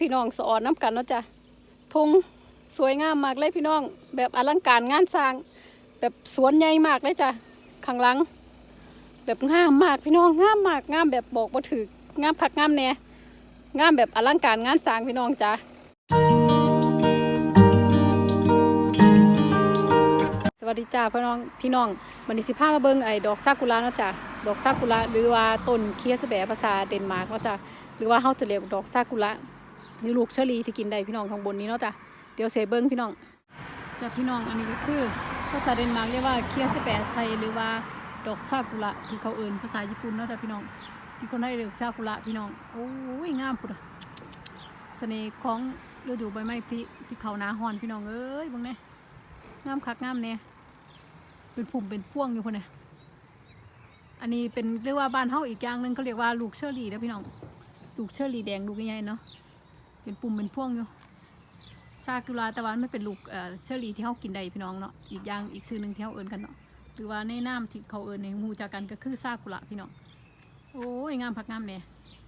พี่น้องสอนน้ำกันเนาะจ้ะทงสวยงามมากเลยพี่น้อง แบบอลังการงานสร้าง แบบสวนใหญ่มากเลยจ้ะข้างหลัง แบบงามมากพี่น้องงามมากงามแบบบอกบ่ถืองามคักงามแน่งามแบบอลังการงานสร้างพี่น้องจ้ะสวัสดีจ้าพี่น้องพี่น้องวันนี้สิพามาเบิ่งไอ้ดอกซากุระเนาะจ้ะดอกซากุระหรือว่าต้นเคียสแบภาษาเดนมาร์กเนาะจ้ะหรือว่าเฮาจะเรียกดอกซากุระ หรือลูกเชอรี่ที่กินได้พี่น้องข้างบนนี้เนาะจ้ะเดี๋ยวเสเบิ่งพี่น้องจ้ะพี่น้องอันนี้ก็คือภาษาเดนมาร์กเรียกว่าเคียสแบชัยหรือว่าดอกซากุระที่เขาเอ่นภาษาญี่ปุ่นเนาะจ้ะพี่น้อง ที่คนได้เรียกซากุระพี่น้องโอ้ยงามพุดเสน่ห์ของฤดูใบไม้ผลิสิเขานาฮอนพี่น้องเอ้ยบิ่งแน่งามคักงามแน่เป็นผุ่มเป็นพ่วงอยู่คนน่ะอันนี้เป็นเรียกว่าบ้านเฮาอีกอย่างหนึงเขาเรียกว่าลูกเชอรี่นะพี่น้องลูกเชอรี่แดงลูกใหญ่ๆเนาะ เป็นปุ่มเป็นพ่วงอยู่ซากุระแต่ว่ามันไม่เป็นลูกเชอรี่ที่เฮากินได้พี่น้องเนาะอีกอย่างอีกชื่อหนึงที่เฮาเอิ้นกันเนาะหรือว่าในน้ำที่เขาเอิ้นในหมูจักกันก็คือซากุระพี่น้องโอ้ยงามพักงามเนี่ย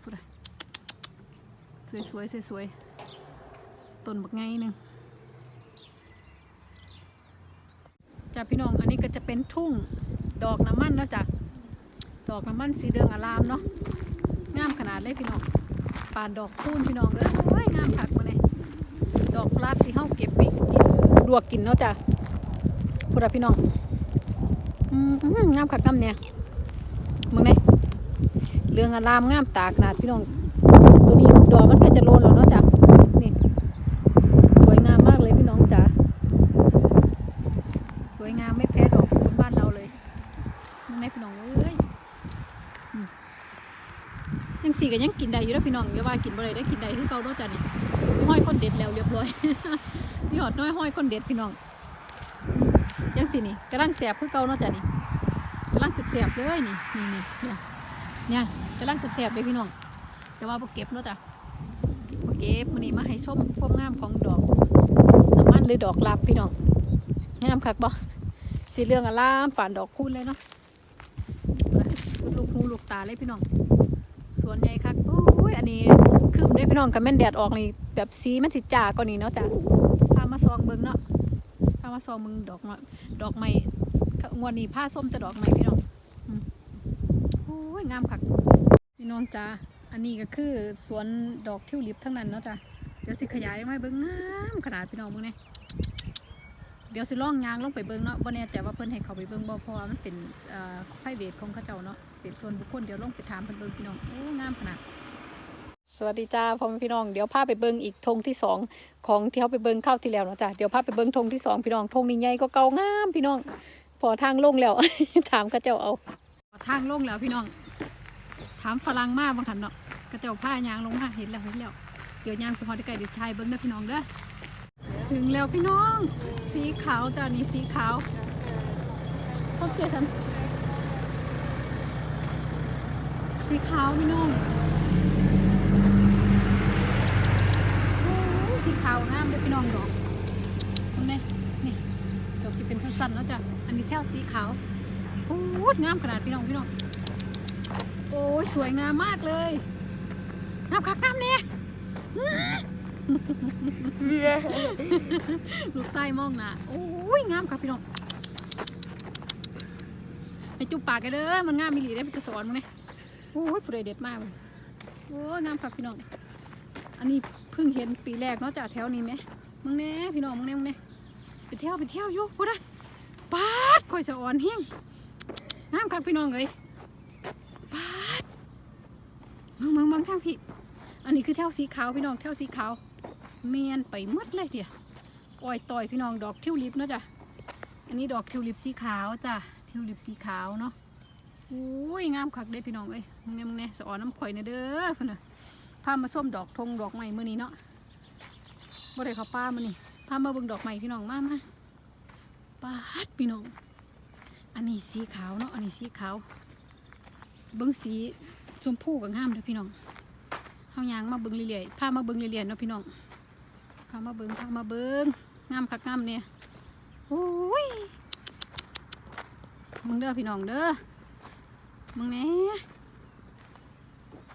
พูดเลยสวยสวยสวยสวยๆต้นบักไงหนึ่งจ้าพี่น้องอันนี้ก็จะเป็นทุ่งดอกน้ำมันเนาะจ้ะดอกน้ำมันสีเหลืองอารามเนาะงามขนาดเลยพี่น้อง ปานดอกคูนพี่น้องเอ้ยงามคักมาเลยดอกลาบที่เฮาเก็บไปกินลวกกินเนาะจ้ะพูดเลยพี่น้องอืมอื้อหืองามคักงามเนี่ยมึงเนี่ยเรื่องอารามงามตาขนาดพี่น้อง ตัวนี้ดอกมันก็จะโลนแล้วเนาะจ้ะนี่สวยงามมากเลยพี่น้องจ๋าสวยงามไม่แพ้ดอกคูณบ้านเราเลยนั่นไงพี่น้องเอ้ย ยังสี่ก็ยังกินได้อยู่แล้วพี่น้องอย่าว่ากินบ่ได้ได้กินได้คือเก่าเนาะจ้ะนี่ห้อยคนเด็ดแล้วเรียบร้อยพี่หอดน้อยห้อยคนเด็ดพี่น้องยังสี่นี่กำลังแสบคือเก่าเนาะจ้ะนี่กำลังแสบเลยนี่นี่นี่เนี่ยเนี่ยกำลังแสบเลยพี่น้องแต่ว่าพวกเก็บเนาะจ้ะพวกเก็บมันนี้มาให้ชมความงามของดอกน้ำมันหรือดอกลับพี่น้องงามคักบ่สีเหลืองอลามป่านดอกคูณเลยเนาะลูกหูลูกตาเลยพี่น้อง วนใหญ่คักโอ้ยอันนี้คือได้พี่น้องกับแม่นแดดออกนี่แบบสีมันสิจ่ากว่านี้เนาะจ้ะพามาซองเบิ่งเนาะพามาซองเบิ่งดอกเนาะดอกไม้งวดนี้ผ้าส้มแต่ดอกไม้พี่น้องโอ้ยงามคักพี่น้องจ้าอันนี้ก็คือสวนดอกทิวลิปทั้งนั้นเนาะจ้ะเดี๋ยวสิขยายมาเบิ่งงามขนาดพี่น้องเบิ่งเนี่ย เดี๋ยวสิล่องยางลงไปเบิ่งเนาะบ่แน่ใจว่าเพิ่นให้เขาไปเบิ่งบ่เพราะว่ามันเป็นเอ่อไพรเวทของเขาเจ้าเนาะเป็นส่วนบุคคลเดี๋ยวลงไปถามเพิ่นเบิ่งพี่น้องโอ้งามขนาดสวัสดีจ้าพ่อแม่พี่น้องเดี๋ยวพาไปเบิ่งอีกธงที่สองของที่เขาไปเบิ่งเข้าวที่แล้วเนาะจ้ะเดี๋ยวพาไปเบิ่งธงที่สองพี่น้องธงนี้ใหญ่ก็เก่างามพี่น้อง พอทางลงแล้ว ถามเขาเจ้าเอาทางลงแล้วพี่น้อง ถามฝรั่งมากบางขันเนาะกระเจ้าผ้ายางลงมาเห็นแล้วเห็นแล้วเดี๋ยวยางไปพอได้ไก่เดี๋ยวชายเบิ้งเด้อพี่น้องเด้อ ถึงแล้วพี่น้อง สีขาวจ้านี่สีขาวพบเจอฉันสีขาวพี่น้องสีขาวงามเลยพี่น้องดอกตรงนี้นี่ดอกจะเป็นสั้นๆแล้วจ้ะอันนี้แถวสีขาวโอ้ยงามขนาดพี่น้องพี่น้องโอ้ยสวยงามมากเลยงามคักงามเนี่ย ลูกไส้มองนะโอ้ยงามครับพี่น้องไปจุบปากกันเด้อมันงามมีหลีได้พี่กระสอนมั้งเนี่ยโอ้ยผู้ใดเด็ดมากเลยโอ้ยงามครับพี่น้อง อันนี้เพิ่งเห็นปีแรกเนาะจากแถวนี้ไหมมึงเน่พี่น้องมึงเน่มึงเน่ไปเที่ยวไปเที่ยวอยู่พูดได้ปาดข่อยสะอ่อนเฮียงงามครับพี่น้องเอ้ยปาดมึงมึงมึงทางพี่ อันนี้คือแถวสีขาวพี่น้องแถวสีขาว เมียนไปหมดเลยเดียวอ้อยต่อยพี่น้องดอกทิวลิปเนาะจ้ะ อันนี้ดอกทิวลิปสีขาวจ้ะ ทิวลิปสีขาวเนาะโอ้ยงามคักเด้พี่น้องเอ้ยมึงเนี่ยมึงเนี่ยสอนน้ำข่อยเนี่ยเด้อพื่นน่ะพามาส้มดอกทงดอกใหม่มื้อนี้เนาะบ่ได้ข้าป้ามื้อนี้พามาเบิ่งดอกใหม่พี่น้องมามาปาดพี่น้อง อันนี้สีขาวเนาะ อันนี้สีขาว เบิ้งสีชมพูกับงามเด้อพี่น้องเฮายางมาเบิ้งเรื่อยๆพามาเบิ้งเรื่อยๆเนาะพี่น้อง พามาเบิ้งพามาเบิ้งงามคักงามเนี่ยโอ้ยมึงเด้อพี่น้องเด้อมึงแหน่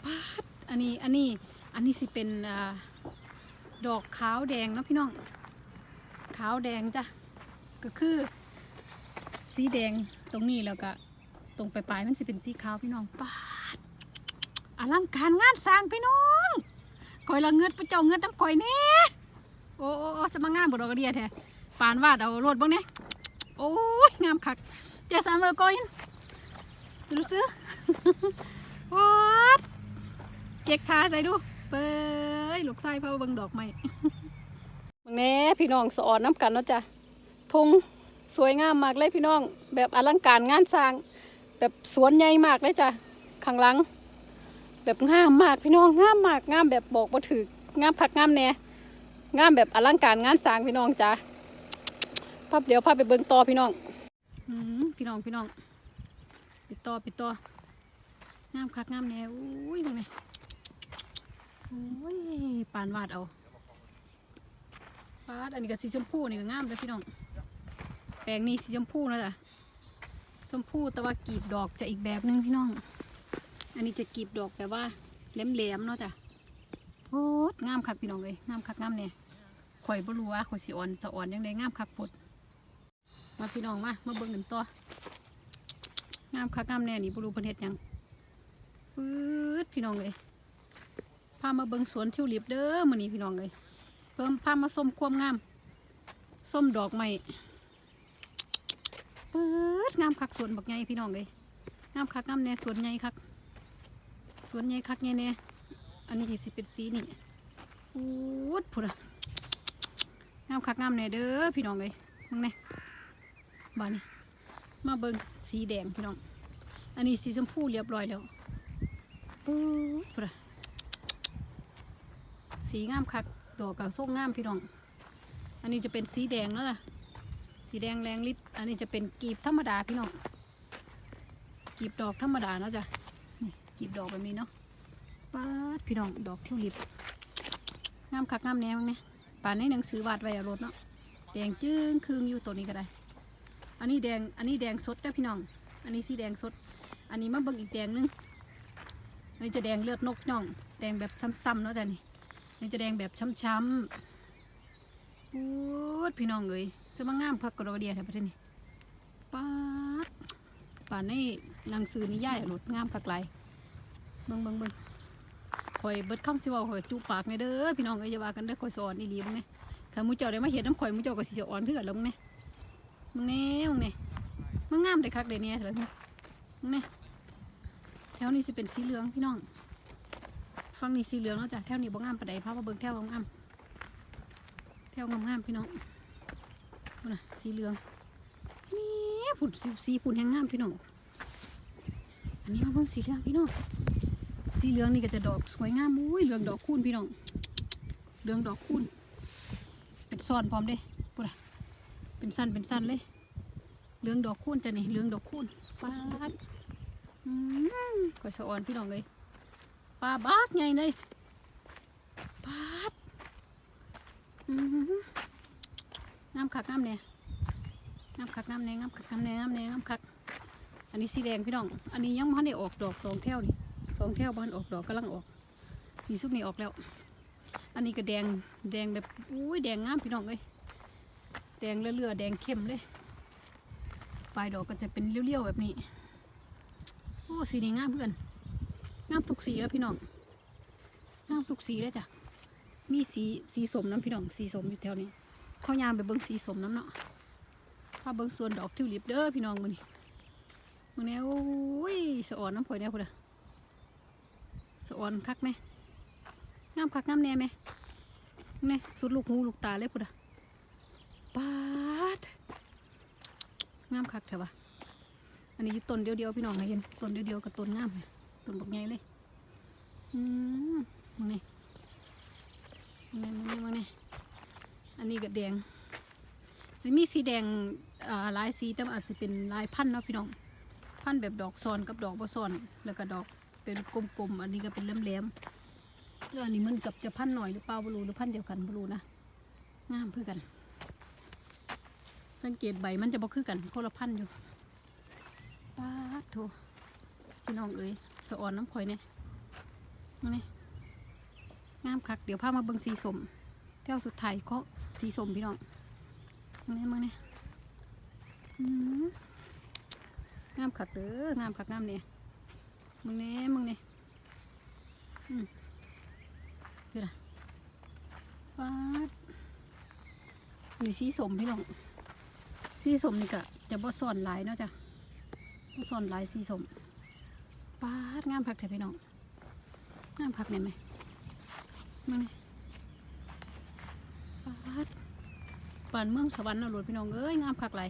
ปาดอันนี้อันนี้อันนี้สิเป็นอดอกขาวแดงนะพี่น้อง ขาวแดงจ้ะก็คือสีแดงตรงนี้แล้วก็ตรงปลายๆมันสิเป็นสีขาวพี่น้องปาดอลังการงานสร้างพี่น้องคอยละเงิดพระเจ้าเงิดน้ำคอยแน่ โอ้โอ้โอ้จะมางามบดอกกระเดียแท้ปานวาดเอารถบ้างเนี่ยโอ้ยงามคักเจสันมาแล้วก้อยรู้ซื้อวัดเก๊กขาใส่ดูเป้ยลูกไส้พาเบิ่งดอกไม้บางแน่พี่น้องสอนน้ำกันเนาะจ้ะทงสวยงามมากเลยพี่น้อง แบบอลังการงานสร้าง แบบสวนใหญ่มากเลยจ้ะข้างหลัง แบบงามมากพี่น้องงามมากงามแบบบอกบ่ถืองามคักงามแน่ งามแบบอลังการงานสร้างพี่น้องจ้ะภาพเดี๋ยวพาพไปเบิ่งต่อพี่น้องพี่น้องพี่น้องปิดต่อปิดต่องามคักงามแน่อุ้ยเบิ่งนี่โอ้ยปานวาดเอาปาดอันนี้ก็สีชมพูนี่ก็งามเลยพี่น้องแปลงนี้สีชมพูนะจ๊ะชมพูแต่ว่ากีบดอกจะอีกแบบหนึงพี่น้อง อันนี้จะกีบดอกแบบว่าแหลมๆเนาะจ้ะโอ้ยงามคักพี่น้องเลยงามคักงามเนี่ย ข่อยบ่รู้ว่าข่อยสิอ่อนสะอ่อนยังไงงามคักปดมาพี่น้องมามาเบิ่งกันต่องามคักงามแน่นี่บ่รู้เพิ่นเฮ็ดหยังปื๊ดพี่น้องเลยพามาเบิ่งสวนทิวลิปเด้อมื้อนี้พี่น้องเลยเพิ่มพามาส้มความงามส้มดอกไม้เปิดงามคักสวนบักใหญ่พี่น้องเลยงามคักงามแน่สวนใหญ่คักสวนใหญ่คักใหญ่แน่อันนี้สิเป็นสีนี่อูดพุ่นอะ งามคักงามแน่เด้อพี่น้องเลยมึงแน่บ้านนี้มาเบิงสีแดงพี่น้อง อันนี้สีชมพูเรียบร้อยแล้วปูดพุ่นอะสีงามคักดอกกับส้มงามพี่น้อง อันนี้จะเป็นสีแดงแล้วล่ะ สีแดงแรงฤทธิ์อันนี้จะเป็นกีบธรรมดาพี่น้อง กีบดอกธรรมดาเนาะจ้ะนี่กีบดอกแบบนี้เนาะป้าพี่น้องดอกทิวลิปงามคักงามแนวเนี่ย ป่านในหนังสือวาดไว้อรถเนาะแดงจึ้งคืงอยู่ตัวนี้ก็ได้ อันนี้แดงอันนี้แดงสดนะพี่น้อง อันนี้สีแดงสด อันนี้มาเบิ่งอีกแดงนึงอันนี้จะแดงเลือดนกน้อง แดงแบบซ้ำๆเนาะจ้ะนี่นี่จะแดงแบบช้ำๆปูดพี่น้องเอ้ยจะมางงามพักกระโดดเดียแถวประเทศนี้ป้าป่านนี้หนังสือนิย่ายอะรถงามคักไรเบิ่งเบิ่งเบิ่ง คอยเบิดคำสิเว่าคอยจูปากในเด้อพี่น้องเอ้ยอย่าว่ากันเด้อคอยสอนอีหลีมึงเนี่ยข้ามูเจ้าได้มาเห็นน้ำข่อยมูเจ้าก็สิจะอ่อนเพื่อนแล้วมึงเนี่ยมึงเนี่ยมึงเนี่ยมันงามได้คักเดเนี่ยเถอะมึงเนี่ยแถวนี้สิเป็นสีเหลืองพี่น้องฟังนี่สีเหลืองแล้วจ้ะแถวนี้บ่งามปานใดพามาเบิ่งแถวงามแถวงามๆพี่น้องนะสีเหลืองนี่ผุนสีผุนแห่งงามพี่น้องอันนี้มาเบิ่งสีเหลืองพี่น้อง สีเหลืองนี่ก็จะดอกสวยงามอุ้ยเหลืองดอกคูณพี่น้องเหลืองดอกคูณเป็นซ้อนพร้อมเด้พุ่นน่ะเป็นสั้นเป็นสั้นเลยเหลืองดอกคูณจะนี่เหลืองดอกคูณปาดก็สะอ่อนพี่น้องเลยปลาบากใหญ่เลยปาดน้ำคักน้ำเนี่ยน้ำคักน้ำเนี่ยน้ำคักน้ำเนี่ยน้ำเนี่ยน้ำคัก อันนี้สีแดงพี่น้อง อันนี้ยังพันได้ออกดอกสองแถวนี่ สองแถวพันออกดอกกำลังออกนี่ซุปนี่ออกแล้ว อันนี้ก็แดงแดงแบบอุ้ยแดงงามพี่น้องเลยแดงเลือๆแดงเข้มเลยปลายดอกก็จะเป็นเลี้ยวๆแบบนี้โอ้สีนี้งามเพื่อนงามทุกสีแล้วพี่น้องงามทุกสีเลยจ้ะมีสีสีสมน้ำพี่น้องสีสมอยู่แถวนี้ข้าวยามไปเบิ้งสีสมน้ำเนาะพาเบิ้งสวนดอกทิวลิปเด้อพี่น้องมือนี่มือนี้โอ้ยสะอ่อนน้ำข่อยแน่พุ่นอะ สะอ่อนคักไหมงามคักงามแน่ไหมนี่สุดลูกหูลูกตาเลยพุ่นอะปาดงามคักเถอะวะอันนี้ต้นเดียวๆพี่น้องให้เห็นต้นเดียวๆกับต้นงามเลยต้นบักใหญ่เลยอืมมึงนี่มึงนี่มึงนี่มึงนี่อันนี้ก็แดงสิมีสีแดงอ่าหลายสีแต่อาจจะเป็นลายพันธุ์เนาะพี่น้องพันธุ์แบบดอกซอนกับดอกบ่ซ้อนแล้วก็ดอก เป็นกลมๆ อันนี้ก็เป็นแหลมๆแล้วอันนี้มันกับจะพันหน่อยหรือเปล่าบ่รู้หรือพันเดียวกันบ่รู้นะงามเพื่อกัน สังเกตใบมันจะบ่คือกันคนละพันอยู่ป้าโถพี่น้องเอ้ยสะอ่อนน้ำข่อยเนี่ยนี่งามคัก เดี๋ยวพามาเบิ่งสีสมแถวสุดท้ายก็สีสมพี่น้องมึงเนี่ยมึงเนี่ยงามคักเด้องามคักงามเนี่ย มึงเนี่ยมึงเนี่ยอืมคืออะไรว้าดนี่สีสมพี่น้องสีสมนี่ก็จะบ่ซ่อนหลายเนาะจ้ะบ่ซ่อนหลายสีสมป้าดงามคักแท้พี่น้องงามคักเนี่ยไหมมึงเนี่ยปาดปานเมืองสวรรค์นะหลวพี่น้องเอ้ยงามคักไหล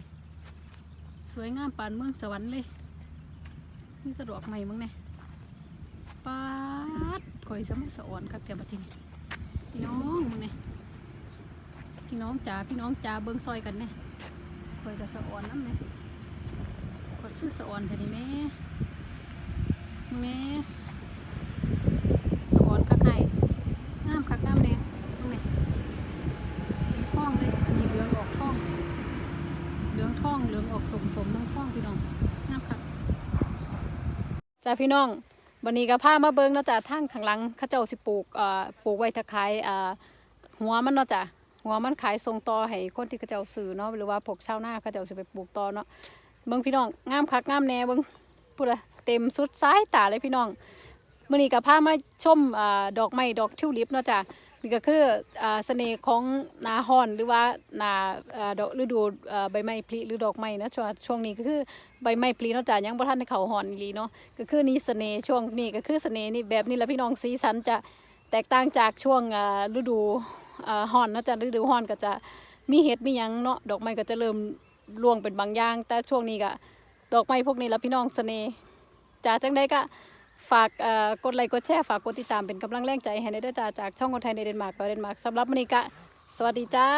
สวยงามปานเมืองสวรรค์เลยนี่สะดวกใหม่มึงเนี่ย ปาดข่อยสมัสอ่อนครับแต่บัดจริงพี่น้องมึงเนี่ยพี่น้องจ๋าพี่น้องจ๋าเบิ่งซอยกันเนี่ยข่อยกับสอ่นน้ำเนี่ยขอซื้อสอ่นเถอะนี่แม่แม่สอ่นคักไห้งามคักงามเนี่ยมึงเนี่ยสีทองเลยมีเหลืองออกท่องเหลืองทองเหลืองออกสมสมน้องทองพี่น้องงามครับจ้าพี่น้อง วันนี้ก็พามาเบิ้งเนาะจ้ะทางข้างหลังเข้าเจ้าสิปลูกเอ่อปลูกไว้ถ้าขายเอ่อหัวมันเนาะจ้ะหัวมันขายส่งต่อให้คนที่เขาเจ้าซื้อเนาะหรือว่าพวกชาวนาเขาเจ้าสิไปปลูกต่อเนาะเบิ้งพี่น้องงามคักงามแน่เบิ้งพูดละเต็มสุดสายตาเลยพี่น้องมื้อนี้ก็พามาชมเอ่อดอกไม้ดอกทิวลิปเนาะจ้ะ นี่ก็คือเสน่ห์ของนาฮอนหรือว่านาดอกฤดูใบไม้ผลิหรือดอกไม้นะช่วงช่วงนี้ก็คือใบไม้ผลิเนาะจ้ะยังบ่ทันได้เข้าฮอนอีเนาะก็คือนี่เสน่ห์ช่วงนี้ก็คือเสน่ห์นี่แบบนี้แหละพี่น้องสีสันจะแตกต่างจากช่วงฤดูห่อฮ้อนนะจ้ะฤดูฮอนก็จะมีเห็ดมีหยังเนาะดอกไม้ก็จะเริ่มร่วงเป็นบางอย่าง แต่ช่วงนี้ก็ดอกไม้พวกนี้ละพี่น้องเสน่ห์จ้าจังไดก็ ฝากกดไลค์กดแชร์ฝากกดติดตามเป็นกำลังแรงใจให้ในเด้อจ้าจากช่องคนไทยในเดนมาร์กไปเดนมาร์กสำหรับมอนิกะ สวัสดีจ้า